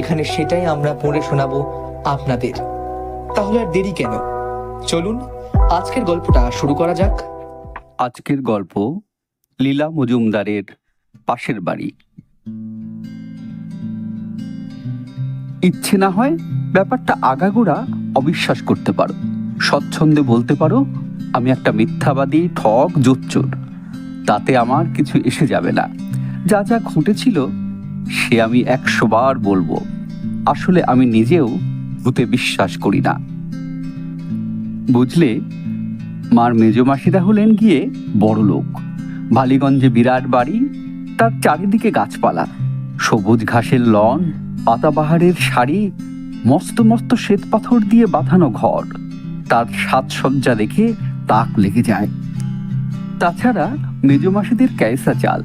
এখানে সেটাই আমরা পড়ে শোনাবো আপনাদের। তাহলে আর দেরি কেন? চলুন, আজকের গল্পটা শুরু করা যাক। আজকের গল্প লীলা মজুমদারের পাশের বাড়ি। ইচ্ছে না হয় ব্যাপারটা আগাগোড়া অবিশ্বাস করতে পারো। স্বচ্ছন্দে বলতে পারো, আমি একটা মিথ্যাবাদী ঠক জোচ্চোর। তাতে আমার কিছু এসে যাবে না। যা যা ঘটেছিল সে আমি একশো বার বলব, আসলে আমি নিজেও ভূতে বিশ্বাস করি না। বুঝলে, মার মেজমাসিরা হলেন গিয়ে বড় লোক। বালিগঞ্জে বিরাট বাড়ি, তার চারিদিকে গাছপালা। সবুজ ঘাসের লন, পাতাবাহারের শাড়ি, মস্ত মস্ত শ্বেত পাথর দিয়ে বাঁধানো ঘর। তার সাজসজ্জা দেখে তাক লেগে যায়। তাছাড়া মেজমাসিদের ক্যাসা চাল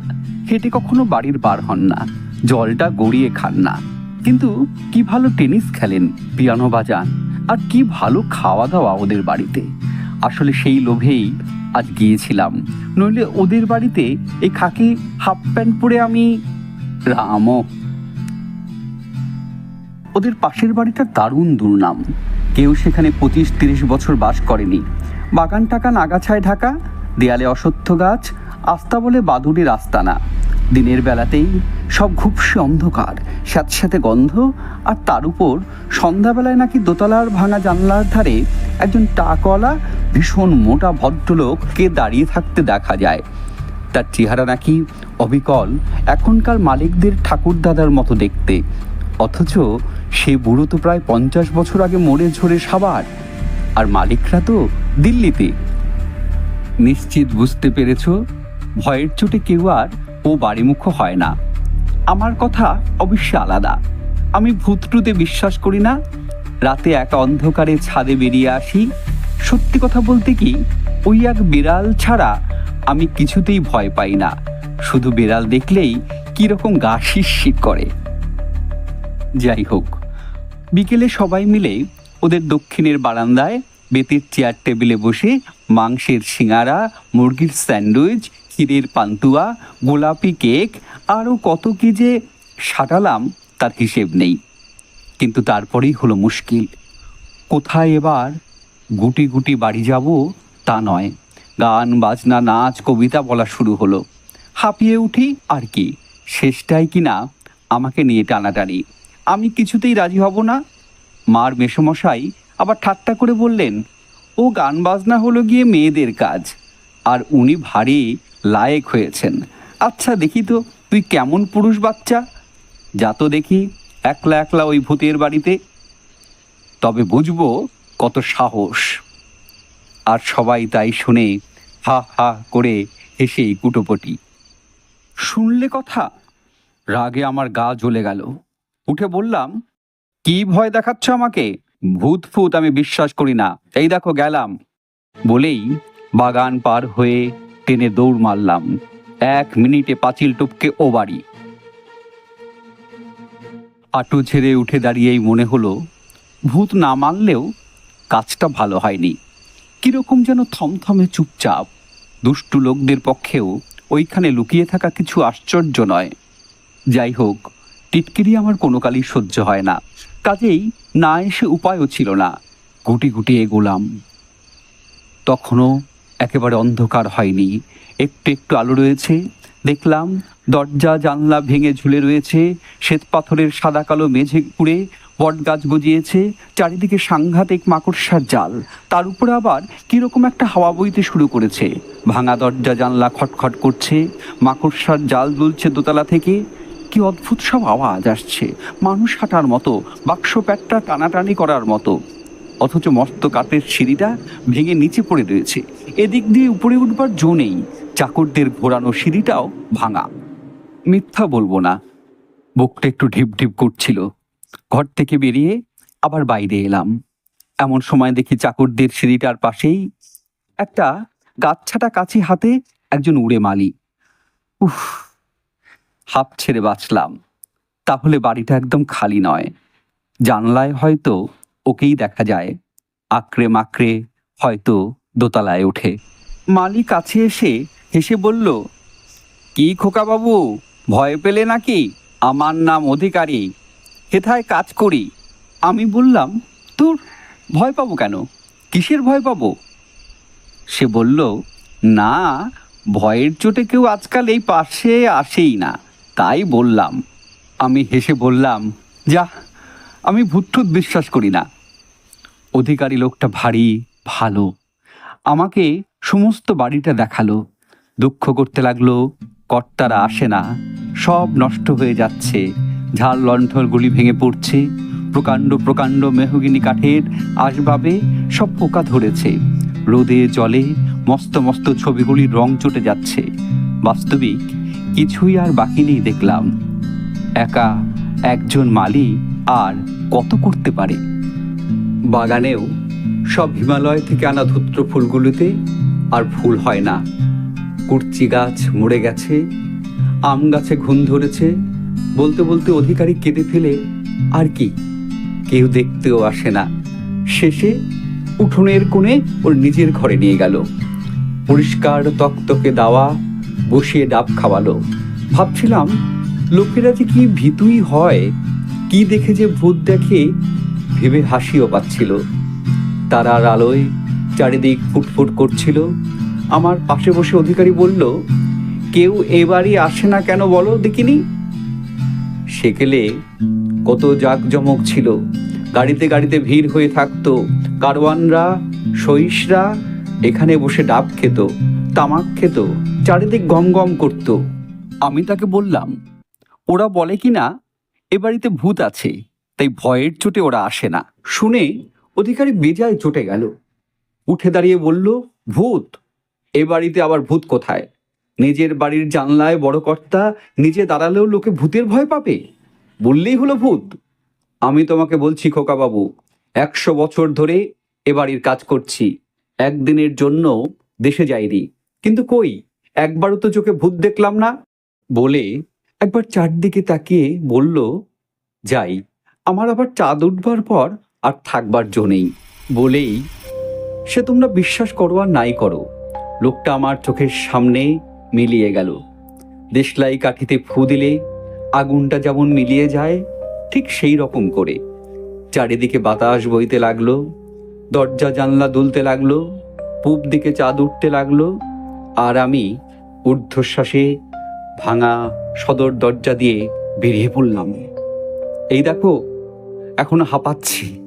হেঁটে কখনো বাড়ির বার হন না। জলটা গড়িয়ে খান না। কিন্তু কি ভালো টেনিস খেলেন পিয়ানো বাজান, আর কি ভালো খাওয়া দাওয়া ওদের বাড়িতে। আসলে সেই লোভেই আজ গিয়েছিলাম। নইলে ওদের বাড়িতে এই খাকি হাফ প্যান্ট পরে আমি রামও। ওদের পাশের বাড়িটা দারুণ দুর্নাম। কেউ সেখানে পঁচিশ তিরিশ বছর বাস করেনি। বাগান টাকান আগাছায় ঢাকা, দেয়ালে অসত্য গাছ আস্তা বলে বাদুড়ির আস্তানা দিনের বেলাতেই সব ঘুপসে অন্ধকার, স্যাঁতস্যাঁতে গন্ধ আর তার উপর সন্ধ্যাবেলায় নাকি দোতলার ভাঙা জানলার ধারে একজন টাকওয়ালা, ভীষণ মোটা ভদ্রলোককে দাঁড়িয়ে থাকতে দেখা যায়। তার চেহারা নাকি অবিকল, এখনকার মালিকদের ঠাকুরদাদার মতো দেখতে। অথচ সে বুড়ো তো প্রায় পঞ্চাশ বছর আগে মরে ঝরে সাবার, আর মালিকরা তো দিল্লিতে। নিশ্চিত বুঝতে পেরেছ, ভয়ের চোটে কেউ আর ও বাড়িমুখ হয় না। আমার কথা অবশ্য আলাদা। আমি ভূতটুতে বিশ্বাস করি না। রাতে এক অন্ধকারে ছাদে বেরিয়ে আসি। সত্যি কথা বলতে কি, ওই এক বিড়াল ছাড়া আমি কিছুতেই ভয় পাই না। শুধু বিড়াল দেখলেই কীরকম গা শিরশির করে। যাই হোক, বিকেলে সবাই মিলে ওদের দক্ষিণের বারান্দায় বেতের চেয়ার টেবিলে বসে মাংসের সিঙারা মুরগির স্যান্ডউইচ ক্ষীরের পান্তুয়া, গোলাপি কেক, আরও কত কি যে সাটালাম তার হিসেব নেই। কিন্তু তারপরেই হলো মুশকিল। কোথায় এবার গুটি গুটি বাড়ি যাব তা নয়। গান, বাজনা, নাচ, কবিতা বলা শুরু হলো। হাঁপিয়ে উঠি আর কি, শেষটাই কি না আমাকে নিয়ে টানাটানি। আমি কিছুতেই রাজি হব না। মার মেসমশাই আবার ঠাট্টা করে বললেন, ও গান, বাজনা হলো গিয়ে মেয়েদের কাজ। আর উনি ভারী লায়েক হয়েছেন। আচ্ছা দেখি তো, তুই কেমন পুরুষ বাচ্চা? যা তো দেখি, একলা একলা ওই ভূতের বাড়িতে। তবে বুঝব কত সাহস। আর সবাই তাই শুনে হা হা করে হেসেই কুটোপটি শুনলে কথা? রাগে আমার গা জ্বলে গেল। উঠে বললাম, কি ভয় দেখাচ্ছ আমাকে? ভূত ফুত, আমি বিশ্বাস করি না। এই দেখো, গেলাম। বলেই বাগান পার হয়ে টেনে দৌড় মারলাম। এক মিনিটে পাঁচিল টপকে ও বাড়ি। আটু ছেড়ে উঠে দাঁড়িয়েই মনে হলো, ভূত না মানলেও কাজটা ভালো হয়নি। কীরকম যেন থমথমে চুপচাপ। দুষ্টু লোকদের পক্ষেও ওইখানে লুকিয়ে থাকা কিছু আশ্চর্য নয়। যাই হোক, টিটকিরি আমার কোনো কালই সহ্য হয় না। কাজেই না এসে উপায়ও ছিল না। গুটি গুটি এগোলাম। তখনও একেবারে অন্ধকার হয়নি। একটু একটু আলো রয়েছে। দেখলাম দরজা, জানলা ভেঙে ঝুলে রয়েছে। শ্বেত পাথরের সাদা কালো মেঝে পুড়ে বট গাছ গজিয়েছে। চারিদিকে সাংঘাতিক মাকড়সার জাল। তার উপরে আবার কীরকম একটা হাওয়া বইতে শুরু করেছে। ভাঙা দরজা, জানলা খটখট করছে। মাকড়সার জাল দুলছে দোতলা থেকে। কি অদ্ভুত সব আওয়াজ আসছে। মানুষ হাঁটার মতো, বাক্স প্যাটটা টানাটানি করার মতো। অথচ মস্ত কাঠের সিঁড়িটা ভেঙে নিচে পড়ে রয়েছে। এদিক দিয়ে উপরে উঠবার জো নেই। চাকরদের ঘোরানো সিঁড়িটাও ভাঙা। মিথ্যা বলব না। বুকটা একটু ঢিপ ঢিপ করছিল। ঘর থেকে বেরিয়ে আবার বাইরে এলাম। এমন সময় দেখি চাকরদের সিঁড়িটার পাশেই একটা গাছছাটা কাছি হাতে একজন উড়ে মালি। উফ, হাফ ছেড়ে বাঁচলাম। তাহলে বাড়িটা একদম খালি নয়। জানলায় হয়তো ওকেই দেখা যায়। আঁকড়ে মাকড়ে হয়তো দোতলায় ওঠে মালি কাছে এসে হেসে বলল, কি খোকা বাবু, ভয় পেলে নাকি? আমার নাম অধিকারী। হেথায় কাজ করি। আমি বললাম, তোর ভয় পাবো কেন? কিসের ভয় পাবো? সে বলল, না, ভয়ের চোটে কেউ আজকাল এই পাশে আসেই না। তাই বললাম। আমি হেসে বললাম, যা, আমি ভূতঠুত বিশ্বাস করি না। অধিকারী লোকটা ভারী, ভালো আমাকে সমস্ত বাড়িটা দেখাল। দুঃখ করতে লাগল, কর্তারা আসে না। সব নষ্ট হয়ে যাচ্ছে। ঝাল লণ্ঠনগুলি ভেঙে পড়ছে। প্রকাণ্ড প্রকাণ্ড মেহগিনি কাঠের আসবাবে সব পোকা ধরেছে। রোদে, জলে মস্ত মস্ত ছবিগুলির রং চটে যাচ্ছে। বাস্তবিক কিছুই আর বাকি নেই দেখলাম। একা একজন মালি আর কত করতে পারে? বাগানেও সব হিমালয় থেকে আনা ধূত্র ফুলগুলোতে আর ফুল হয় না। কুর্চি গাছ মরে গেছে, আম গাছে ঘুম ধরেছে, বলতে বলতে অধিকারী কেঁদে ফেলে, আর কি? কেউ দেখতেও আসে না। শেষে উঠোনের কোণে ওর নিজের ঘরে নিয়ে গেল। পরিষ্কার তকতকে দাওয়া, বসিয়ে ডাব খাওয়ালো। ভাবছিলাম, লোকেরা যে কি ভীতুই হয়, কি দেখে যে ভূত দেখে? ভেবে হাসিও পাচ্ছিল। তারার আলোয় চারিদিক ফুটফুট করছিল। আমার পাশে বসে অধিকারী বলল, কেউ এবারই আসে না কেন বলো দেখিনি? সেকেলে কত জাঁকজমক ছিল। গাড়িতে গাড়িতে ভিড় হয়ে থাকতো। কারওয়ানরা সহিসরা এখানে বসে ডাব খেত, তামাক খেত, চারিদিক গম গম করত। আমি তাকে বললাম, ওরা বলে কি না? এ বাড়িতে ভূত আছে, তাই ভয়ের চোটে ওরা আসে না। শুনে অধিকারী বেজায় চটে গেল। উঠে দাঁড়িয়ে বলল, ভূত, এ বাড়িতে আবার ভূত কোথায়? নিজের বাড়ির জানলায় বড় কর্তা নিজে দাঁড়ালেও লোকে ভূতের ভয় পাবে। বললেই হলো ভূত। আমি তোমাকে বলছি, খোকাবাবু, একশো বছর ধরে এ বাড়ির কাজ করছি। একদিনের জন্য দেশে যাইনি। কিন্তু কই, একবারও তো চোখে ভূত দেখলাম না? বলে একবার চারদিকে তাকিয়ে বলল, যাই, আমার আবার চাঁদ উঠবার পর আর থাকবার জো নেই। বলেই সে তোমরা বিশ্বাস করো আর নাই করো। লোকটা আমার চোখের সামনে মিলিয়ে গেল। দেশলাই কাঠিতে ফু দিলে আগুনটা যেমন মিলিয়ে যায়, ঠিক সেই রকম করে। চারিদিকে বাতাস বইতে লাগল, দরজা জানলা দুলতে লাগল, পূব দিকে চাঁদ উঠতে লাগল, আর আমি ঊর্ধ্বশ্বাসে ভাঙা সদর দরজা দিয়ে বেরিয়ে পড়লাম। এই দেখো, এখন হাঁপাচ্ছি।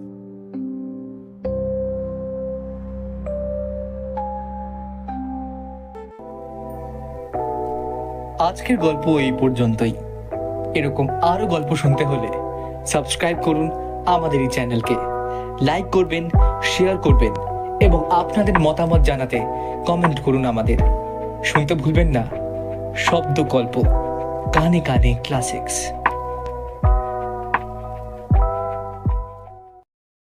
আজকের গল্প এই পর্যন্তই। এরকম আরও গল্প শুনতে হলে সাবস্ক্রাইব করুন আমাদের এই চ্যানেলকে। লাইক করবেন, শেয়ার করবেন এবং আপনাদের মতামত জানাতে কমেন্ট করুন আমাদের। শুনতে ভুলবেন না। শব্দ গল্প, কানে কানে ক্লাসিক্স